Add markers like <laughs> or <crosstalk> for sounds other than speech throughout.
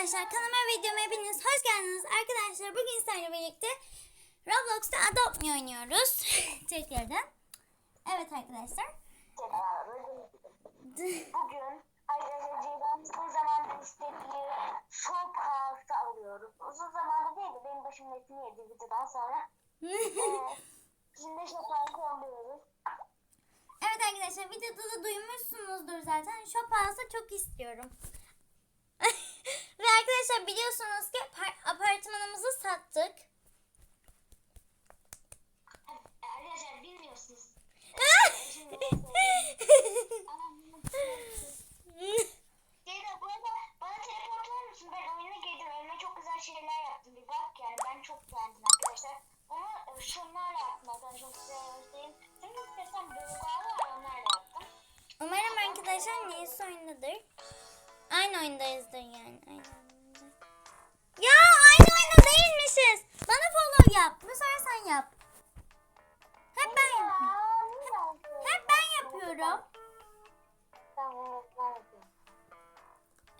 arkadaşlar kanalıma videoma hepiniz hoş geldiniz. Arkadaşlar bugün sizlerle birlikte Roblox'ta Adopt Me oynuyoruz. <laughs> Tekrardan. Evet arkadaşlar. Bugün Ayrıca'dan uzun zamandır istediği shop house'ı alıyoruz. Uzun zamandır değil de benim başım etini yedi videodan sonra. <laughs> Ee, Şimdi shop house'ı alıyoruz. evet arkadaşlar videoda da duymuşsunuzdur zaten. Shop House'ı çok istiyorum. Ve arkadaşlar biliyorsunuz ki par- apartmanımızı sattık.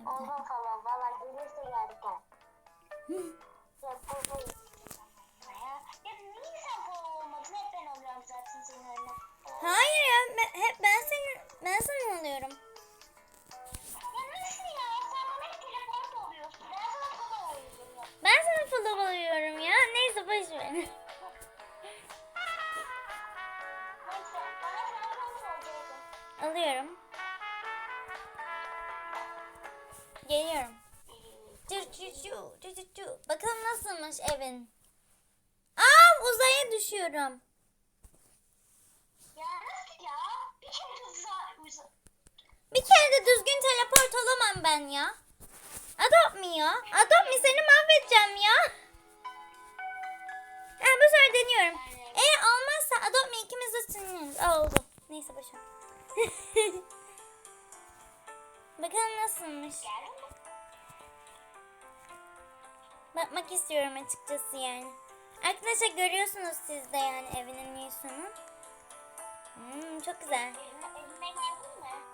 Oldu falan. Valla gelirse geldik gel. Ya bu. Ya, ya niye sen falan olmadın? Hep ben oluyorum zaten senin önüne. Hayır ya ben, hep ben senin ben senin oluyorum. Ya nasıl ya? Sen bana hep teleport oluyorsun. Ben sana falan oluyorum. Ben sana follow oluyorum ya. Neyse boş ver. Alıyorum. Geliyorum. Bakalım nasılmış evin. Aa uzaya düşüyorum. Ya nasıl ya? Bir kere de uzak. Bir kere de düzgün teleport olamam ben ya. Adopt me ya. Adopt me seni mahvedeceğim ya. Ha, bu sefer deniyorum. Eğer olmazsa adopt me ikimiz de sinirleniz. Oldu. Neyse boşver. <laughs> Bakalım nasılmış. Geldin Bakmak istiyorum açıkçası yani. Arkadaşlar görüyorsunuz siz de yani evinin Nilson'u. Hmm, çok güzel.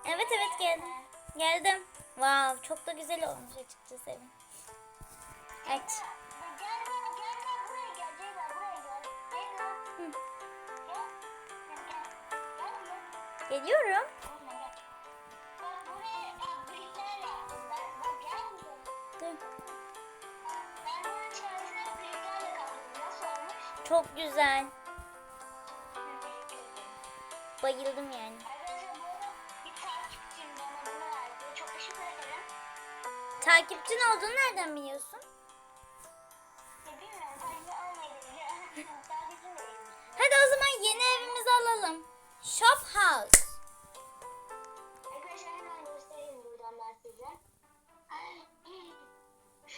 Evet evet geldim. Geldim. Wow çok da güzel olmuş açıkçası evin. Aç. Gel Çok güzel. Bayıldım yani. Takipçin olduğunu nereden biliyorsun? Hadi o zaman yeni evimizi alalım. Shop House. Arkadaşlar hemen göstereyim buradan ben size.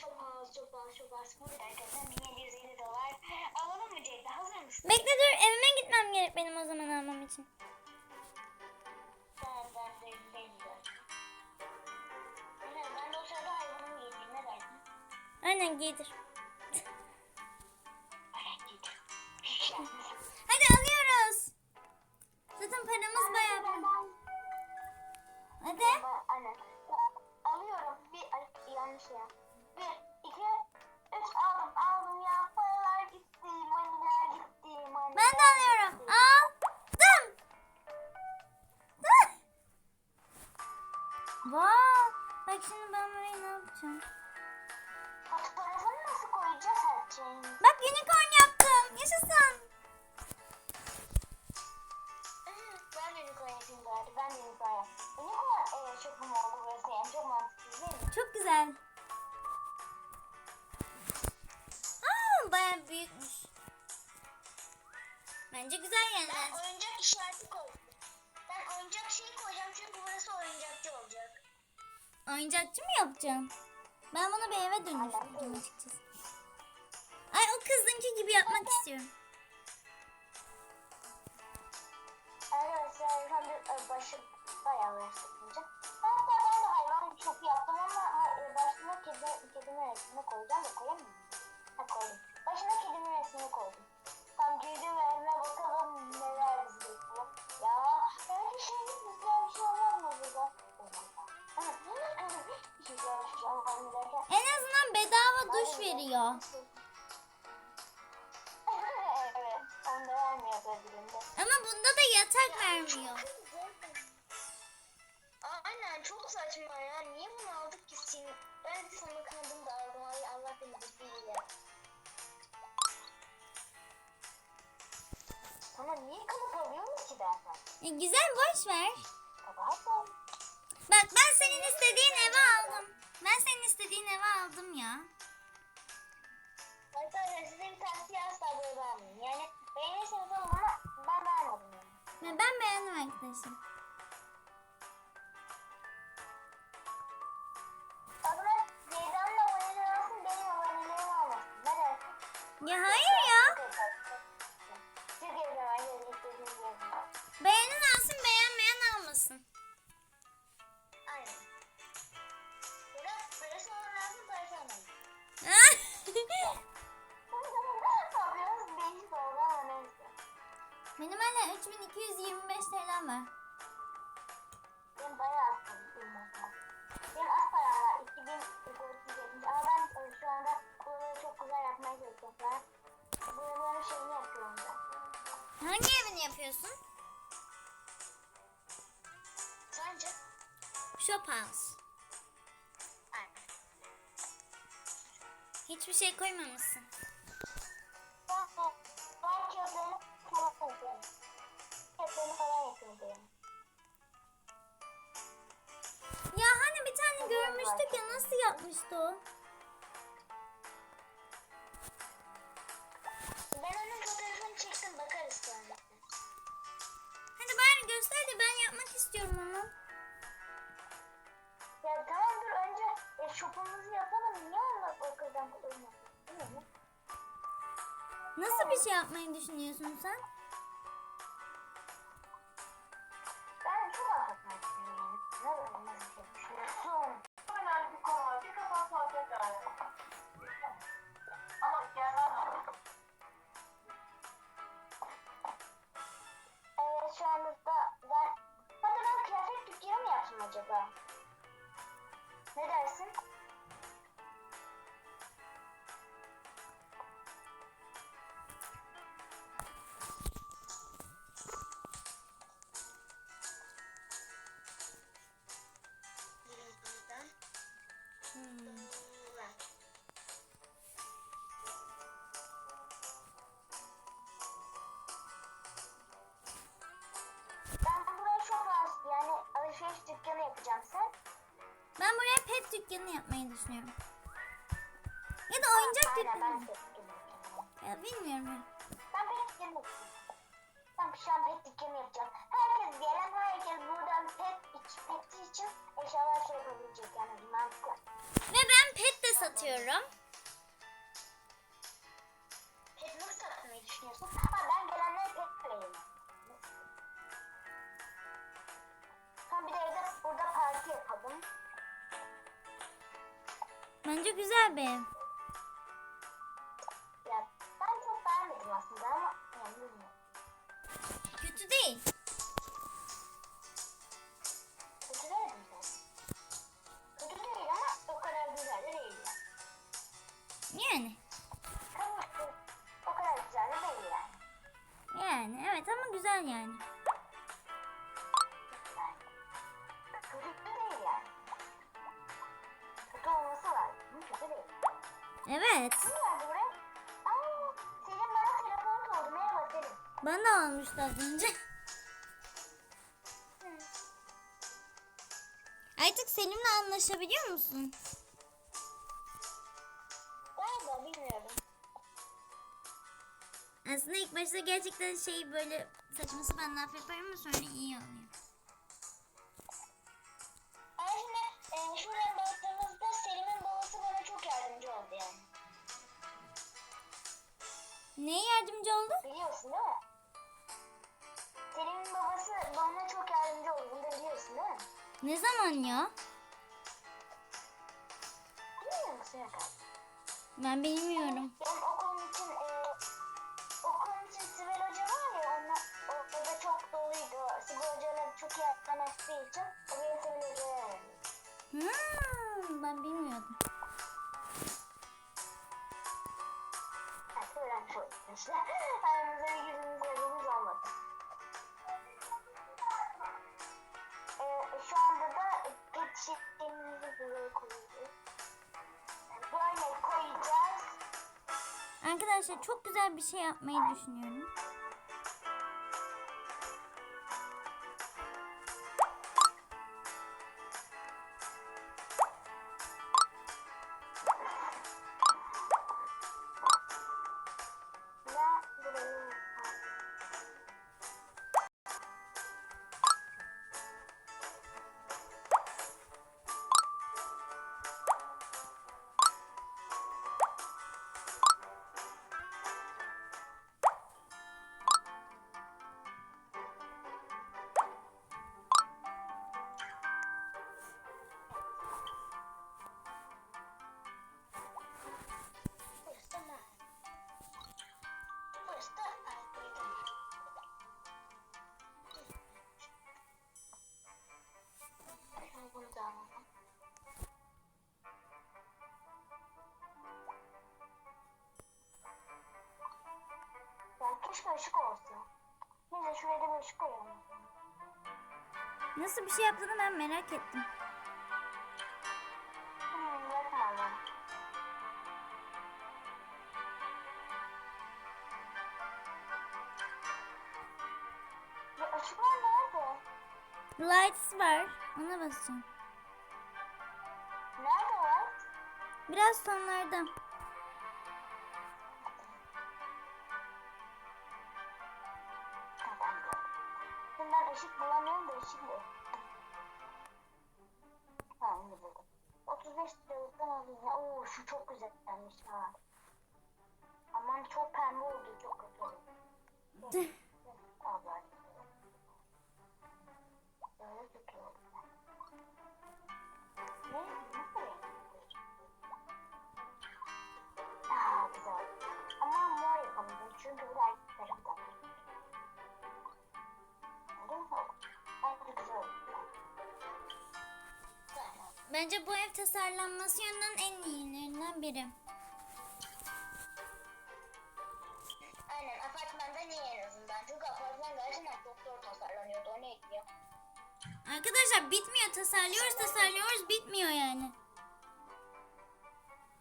Çok az, çok az, çok az. Burada arkadaşlar 1750 Bekle dur evime gitmem gerek benim o zaman almam için. Ben, ben Yapacaksın? Ben bunu bir eve dönüştürdüm açıkçası. Ay o kızınki gibi yapmak istiyorum. Duş veriyor. evet. Onda vermiyor öbüründe. Ama bunda da yatak vermiyor. Aynen çok saçma ya. Niye bunu aldık ki şimdi? Ben sana kandım da aldım. Ay Allah beni bildiğiyle. Tamam niye kalıp alıyorsun ki dersen? E, güzel boş ver. Kabahat. Bak ben senin istediğin eve aldım. Ben senin istediğin eve aldım ya. Arkadaşlar size bir tavsiye asla böyle vermeyin. Yani beğenirseniz alın ama ben beğenmedim yani. Ben beğendim dersin? Ya hayır ya. Beğenen alsın beğenmeyen almasın. Aynen. Biraz sonra lazım böyle sonra. Tabii <laughs> Benim hala 3225 TL'm var. Benim bayağı az. Benim az param var. 2470 ama ben e, şu anda buraları çok güzel yapmaya çalışıyorum. Buraların şeyini yapıyorum ben. Hangi evini yapıyorsun? Sence? Shop house. Aynen. Hiçbir şey koymamışsın. Nasıl yapmıştı o? Ben onun fotoğrafını çektim bakarız sonra. Hadi bari göster de ben yapmak istiyorum onu. Ya tamam dur önce e, şopumuzu yapalım. Niye onunla o kızdan mi? Nasıl bir şey yapmayı düşünüyorsun sen? Pet dükkanı yapmayı düşünüyorum. Ya da oyuncak dükkanı. Ya bilmiyorum. Ben pet dükkanı. Ben şu an pet dükkanı yapacağım. Herkes gelen herkes buradan pet, iç, pet için eşyalar şey yapabilecek yani mantıklı. Ve ben pet de satıyorum. Pet nasıl satmayı düşünüyorsun? Ha ben gelenlere pet vereyim. Ha bir de evde burada parti yapalım. Bence güzel bir ev. Ya ben çok beğenmedim aslında ama yani bilmiyorum. Kötü değil. Kötü değil mi sen? Kötü değil ama o kadar güzel de değil yani. Kabul O kadar güzel de değil yani. Yani evet ama güzel yani. Evet. Bana olmuştu az önce. Artık Selim'le anlaşabiliyor musun? Galiba bilmiyorum. Aslında ilk başta gerçekten şey böyle saçma sapan laf yaparım ama sonra iyi oluyor. zaman ya? Ben bilmiyorum. Benim okulum için e, okulum için Sibel Hoca var ya onlar, o, o da çok doluydu. Sibel Hoca'yla çok iyi anlaştığı için o benim Sibel Hoca'ya hmm, ben bilmiyordum. Ha, öğrenmiş. Arkadaşlar çok güzel bir şey yapmayı düşünüyorum. Nasıl bir şey yaptığını ben merak ettim. Lights var. Ona basacağım. Nerede var? Biraz sonlarda. Şimdi ben ışık bulamıyorum da ışık yok. Ha iyi buldum. 35 liralıktan alayım ya. Oo şu çok güzelmiş ha. Aman çok pembe oldu çok kötü oldu. <laughs> Bence bu ev tasarlanması yönünden en iyilerinden biri. Aynen apartmanda niye en azından? Çünkü apartman gerçekten çok zor tasarlanıyordu. O neydi ya? Arkadaşlar bitmiyor. Tasarlıyoruz tasarlıyoruz bitmiyor yani.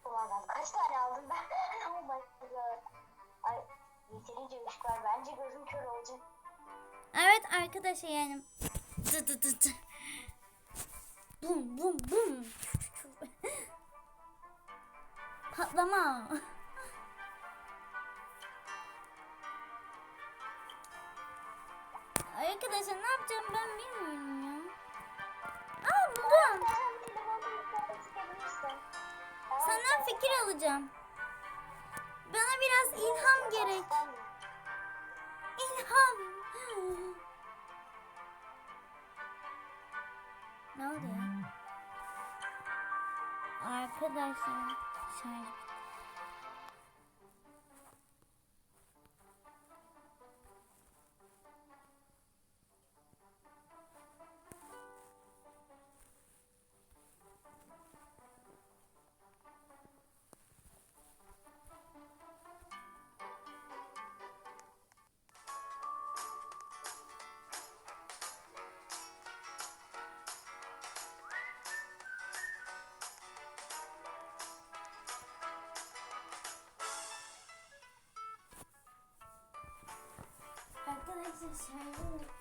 Ulan kaç tane aldım ben? <laughs> oh my god. Ay yeterince ışık var. Bence gözüm kör olacak. Evet arkadaşlar yani. Dı dı dı dı. Bum bum bum. Patlama. Arkadaşlar ne yapacağım ben bilmiyorum ya. Aa buldum. Senden fikir alacağım. Bana biraz ilham gerek. İlham. Ne oldu ya? Arkadaşlar şarj. 财前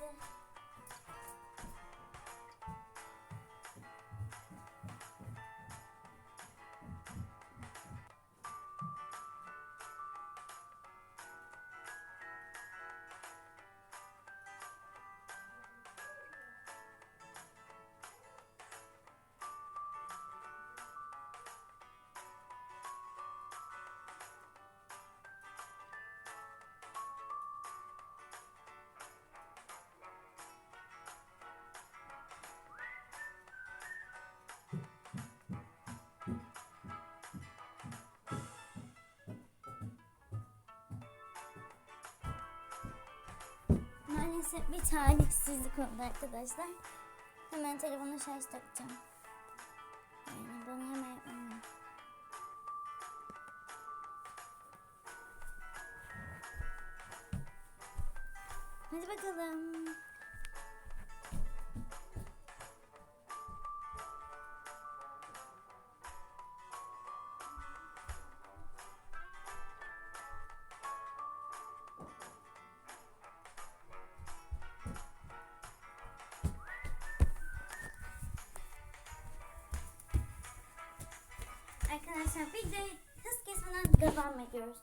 Maalesef bir talihsizlik oldu arkadaşlar. Hemen telefona şarj takacağım. Arkadaşlar videoyu hız kesmeden devam ediyoruz.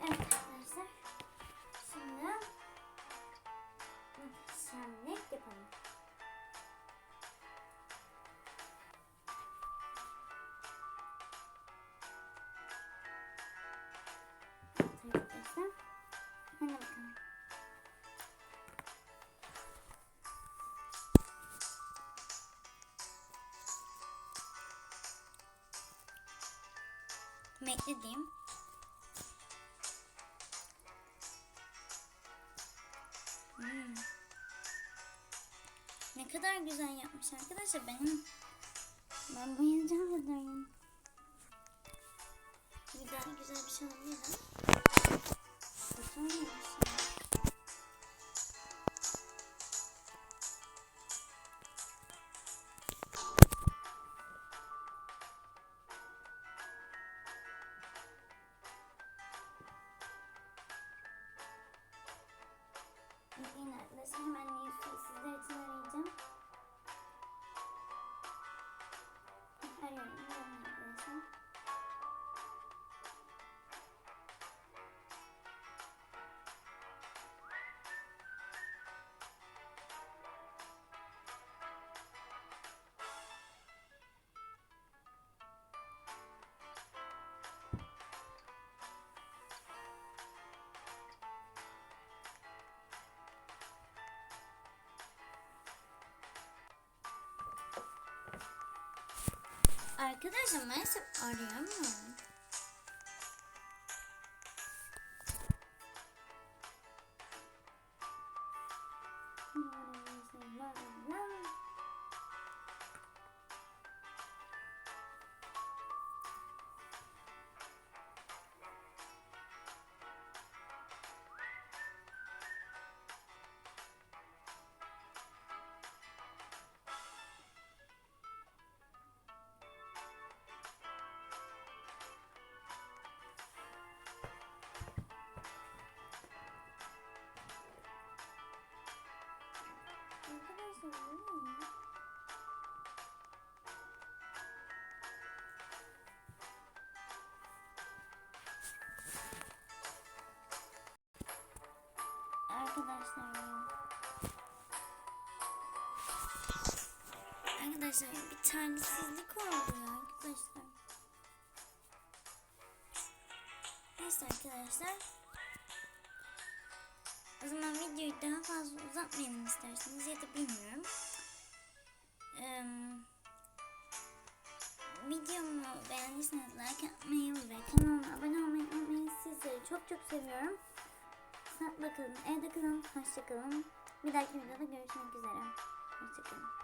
Evet arkadaşlar. Şimdi şenlik yapalım. Evet arkadaşlar. Hadi Bekle diyeyim. Hmm. Ne kadar güzel yapmış arkadaşlar benim. Ben bayılacağım videoyu. Bir daha güzel bir şey olabilir. Bakalım Arkadaşlar maalesef arayamıyorum. Arkadaşlar Arkadaşlar bir talihsizlik oldu ya arkadaşlar. Neyse arkadaşlar. O zaman videoyu daha fazla uzatmayalım isterseniz ya da bilmiyorum. Ee, videomu beğendiyseniz like atmayı ve kanalıma abone olmayı unutmayın. Sizleri çok çok seviyorum. Sağlıkla kalın, evde kalın, hoşça kalın. Bir dahaki videoda görüşmek üzere. Hoşça kalın.